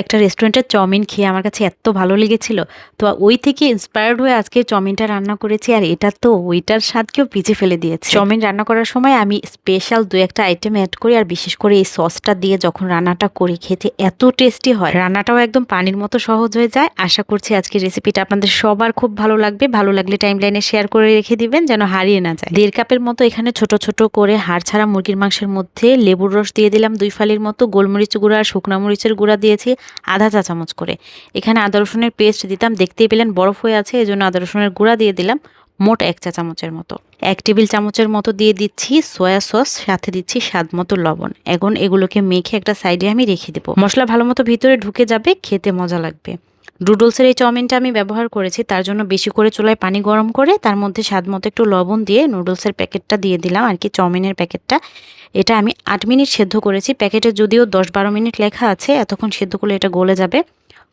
একটা রেস্টুরেন্টের চাউমিন খেয়ে আমার কাছে এত ভালো লেগেছিল। তো ওই থেকে ইন্সপায়ার্ড হয়ে আজকে চাউমিনটা রান্না করেছি আর এটা তো ওইটার স্বাদকেও পিছিয়ে ফেলে দিয়েছে। চাউমিন রান্না করার সময় আমি স্পেশাল দু একটা আইটেম অ্যাড করি আর বিশেষ করে এই সসটা দিয়ে যখন রান্নাটা করি, খেতে এত টেস্টি হয়। রান্নাটাও একদম পানির মতো সহজ হয়ে যায়। আশা করছি আজকের রেসিপিটা আপনাদের সবার খুব ভালো লাগবে। ভালো লাগলে টাইম লাইনে শেয়ার করে রেখে দিবেন যেন হারিয়ে না যায়। দেড় কাপের মতো এখানে ছোট ছোট করে হাড় ছাড়া মুরগির মাংসের মধ্যে লেবুর রস দিয়ে দিলাম, দুই ফালির মতো গোলমরিচ গুঁড়া আর শুকনো মরিচের গুঁড়া দিয়েছি। আধা চা চামচ করে। এখানে আদা রসুনের পেস্ট দিতাম, দেখতেই পেলেন বরফ হয়ে আছে এই জন্য আদা রসুনের গুঁড়া দিয়ে দিলাম মোট এক চা চামচের মতো। এক টেবিল চামচের মতো দিয়ে দিচ্ছি সয়া সস সাথে দিচ্ছি স্বাদ মতো লবণ। এখন এগুলোকে মেখে একটা সাইডে আমি রেখে দেবো। মশলা ভালো মতো ভিতরে ঢুকে যাবে, খেতে মজা লাগবে। ডুডলসের এই চাউমিনটা আমি ব্যবহার করেছি, তার জন্য বেশি করে চুলায় পানি গরম করে, তার মধ্যে স্বাদ মতো একটু লবণ দিয়ে নুডলসের প্যাকেটটা দিয়ে দিলাম আর কি, চাউমিনের প্যাকেটটা। এটা আমি আট মিনিট সেদ্ধ করেছি, প্যাকেটে যদিও দশ বারো মিনিট লেখা আছে, এতক্ষণ সেদ্ধ করলে এটা গলে যাবে।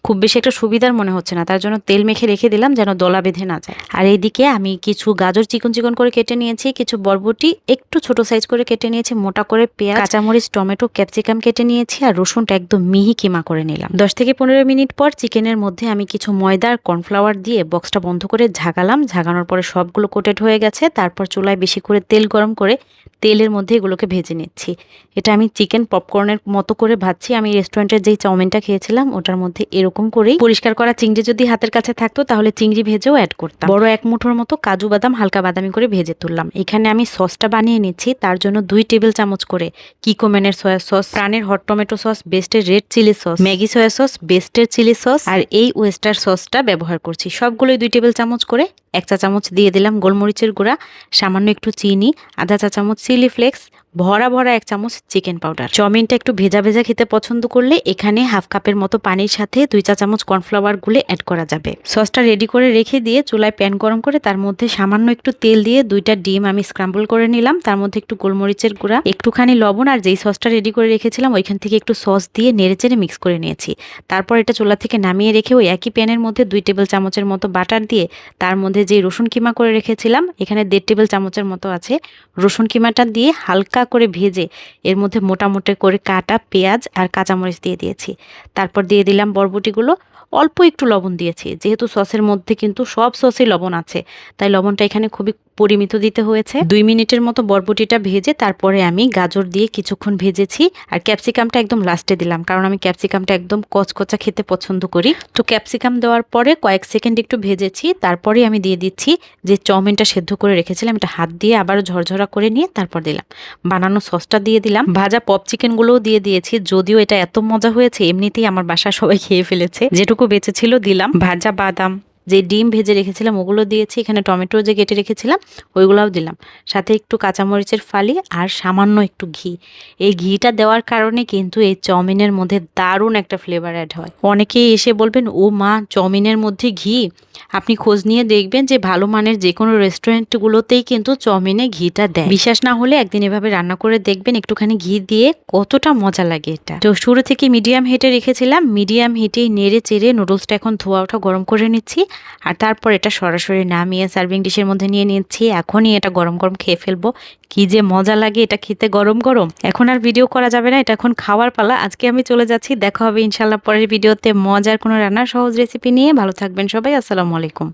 খুব বেশি একটা সুবিধার মনে হচ্ছে না। তার জন্য তেল মেখে রেখে দিলাম যেন দলা বেঁধে না যায়। আর এইদিকে আমি কিছু গাজর চিকন চিকন করে কেটে নিয়েছি, কিছু বরবটি একটু ছোট সাইজ করে কেটে নিয়েছি, মোটা করে পেঁয়াজ, কাঁচামরিচ, টমেটো, ক্যাপসিকাম কেটে নিয়েছি আর রসুনটা একদম মিহি কিমা করে নিলাম। দশ থেকে পনেরো মিনিট পর চিকেনের মধ্যে আমি কিছু ময়দা আর কর্নফ্লাওয়ার দিয়ে বক্সটা বন্ধ করে ঝাগালাম। ঝাগানোর পরে সবগুলো কোটেড হয়ে গেছে। তারপর চুলায় বেশি করে তেল গরম করে তেলের মধ্যে এগুলোকে ভেজে নিচ্ছি। এটা আমি চিকেন পপকর্নের মতো করে ভাজছি। আমি রেস্টুরেন্টের যেই চাউমিনটা খেয়েছিলাম, ওটার মধ্যে এরকম করেই পরিষ্কার করা চিংড়ি যদি হাতের কাছে থাকতো, তাহলে চিংড়ি ভেজেও অ্যাড করতাম। বড় এক মুঠোর মতো কাজু বাদাম হালকা বাদামি করে ভেজে তুললাম। এখানে আমি সসটা বানিয়ে নিচ্ছি, তার জন্য দুই টেবিল চামচ করে কিকোমেনের সয়া সস প্রাণের hot tomato sauce বেস্টের red chilli sauce Maggi soy sauce বেস্টের chilli sauce আর এই ওয়েস্টার সসটা ব্যবহার করছি। সবগুলোই দুই টেবিল চামচ করে এক চা চামচ দিয়ে দিলাম গোলমরিচের গুঁড়া, সামান্য একটু চিনি, আধা চা চামচ চিলি ফ্লেক্স ভরা ভরা এক চামচ চিকেন পাউডার। চাউমিনটা একটু ভেজা ভেজা খেতে পছন্দ করলে এখানে হাফ কাপের মতো পানির সাথে দুই চা চামচ কর্নফ্লাওয়ার গুলে অ্যাড করা যাবে। সসটা রেডি করে রেখে দিয়ে চুলায় প্যান গরম করে তার মধ্যে সামান্য একটু তেল দিয়ে দুইটা ডিম আমি স্ক্রাম্বল করে নিলাম। তার মধ্যে একটু গোলমরিচের গুঁড়া, একটুখানি লবণ আর যেই সসটা রেডি করে রেখেছিলাম ওইখান থেকে একটু সস দিয়ে নেড়ে চেড়ে মিক্স করে নিয়েছি। তারপর এটা চুলা থেকে নামিয়ে রেখে ওই একই প্যানের মধ্যে দুই টেবিল চামচের মতো বাটার দিয়ে তার মধ্যে যে রসুন কিমা করে রেখেছিলাম, এখানে দেড় টেবিল চামচের মতো আছে। রসুন কিমাটা দিয়ে হালকা করে ভেজে এর মধ্যে মোটামুটি করে কাটা পেঁয়াজ আর কাঁচামরিচ দিয়ে দিয়েছি। তারপর দিয়ে দিলাম বরবটিগুলো। অল্প একটু লবণ দিয়েছি। যেহেতু সসের মধ্যে কিন্তু সব সসেই লবণ আছে, তাই লবণটা এখানে খুবই পরিমিত দিতে হয়েছে। দুই মিনিটের মতো বরবটিটা ভেজে তারপরে আমি গাজর দিয়ে কিছুক্ষণ ভেজেছি। আর ক্যাপসিকামটা একদম লাস্টে দিলাম, কারণ আমি ক্যাপসিকামটা একদম কচকচা খেতে পছন্দ করি। তো ক্যাপসিকাম দেওয়ার পরে কয়েক সেকেন্ড একটু ভেজেছি, তারপরে আমি দিয়ে দিচ্ছি যে চাউমিনটা সেদ্ধ করে রেখেছিলাম, এটা হাত দিয়ে আবারও ঝরঝরা করে নিয়ে তারপর দিলাম। বানানো সসটা দিয়ে দিলাম। ভাজা পপ চিকেনগুলোও দিয়ে দিয়েছি, যদিও এটা এত মজা হয়েছে, এমনিতেই আমার বাসা সবাই খেয়ে ফেলেছে। যেটুকু বেঁচে ছিল দিলাম। ভাজা বাদাম যে ডিম ভেজে রেখেছিলাম, ওগুলো দিয়েছি, এখানে টমেটো যে কেটে রেখেছিলাম, ওইগুলোও দিলাম। সাথে একটু কাঁচামরিচের ফালি আর সামান্য একটু ঘি। এই ঘিটা দেওয়ার কারণে কিন্তু এই চাউমিনের মধ্যে দারুণ একটা ফ্লেভার অ্যাড হয়। অনেকেই এসে বলবেন, ও মা, চাউমিনের মধ্যে ঘি? আপনি খোঁজ নিয়ে দেখবেন যে ভালো মানের যে কোনো রেস্টুরেন্টগুলোতেই কিন্তু চাউমিনে ঘিটা দেয়। বিশ্বাস না হলে একদিন এভাবে রান্না করে দেখবেন, একটুখানি ঘি দিয়ে কতটা মজা লাগে এটা। তো শুরু থেকে মিডিয়াম হিটে রেখেছিলাম। মিডিয়াম হিটেই নেড়ে চেড়ে নুডলসটা এখন ধোয়া ওঠা গরম করে নিচ্ছি। আর তারপর এটা সরাসরি নামিয়ে সার্ভিং ডিশের মধ্যে নিয়ে নিচ্ছি এখনই এটা গরম গরম খেয়ে ফেলব। কি যে মজা লাগে এটা খেতে গরম গরম। এখন আর ভিডিও করা যাবে না, এটা এখন খাওয়ার পালা। আজকে আমি চলে যাচ্ছি, দেখা হবে ইনশাল্লাহ পরের ভিডিওতে মজার কোনো রান্নার সহজ রেসিপি নিয়ে। ভালো থাকবেন সবাই, আসসালামু আলাইকুম।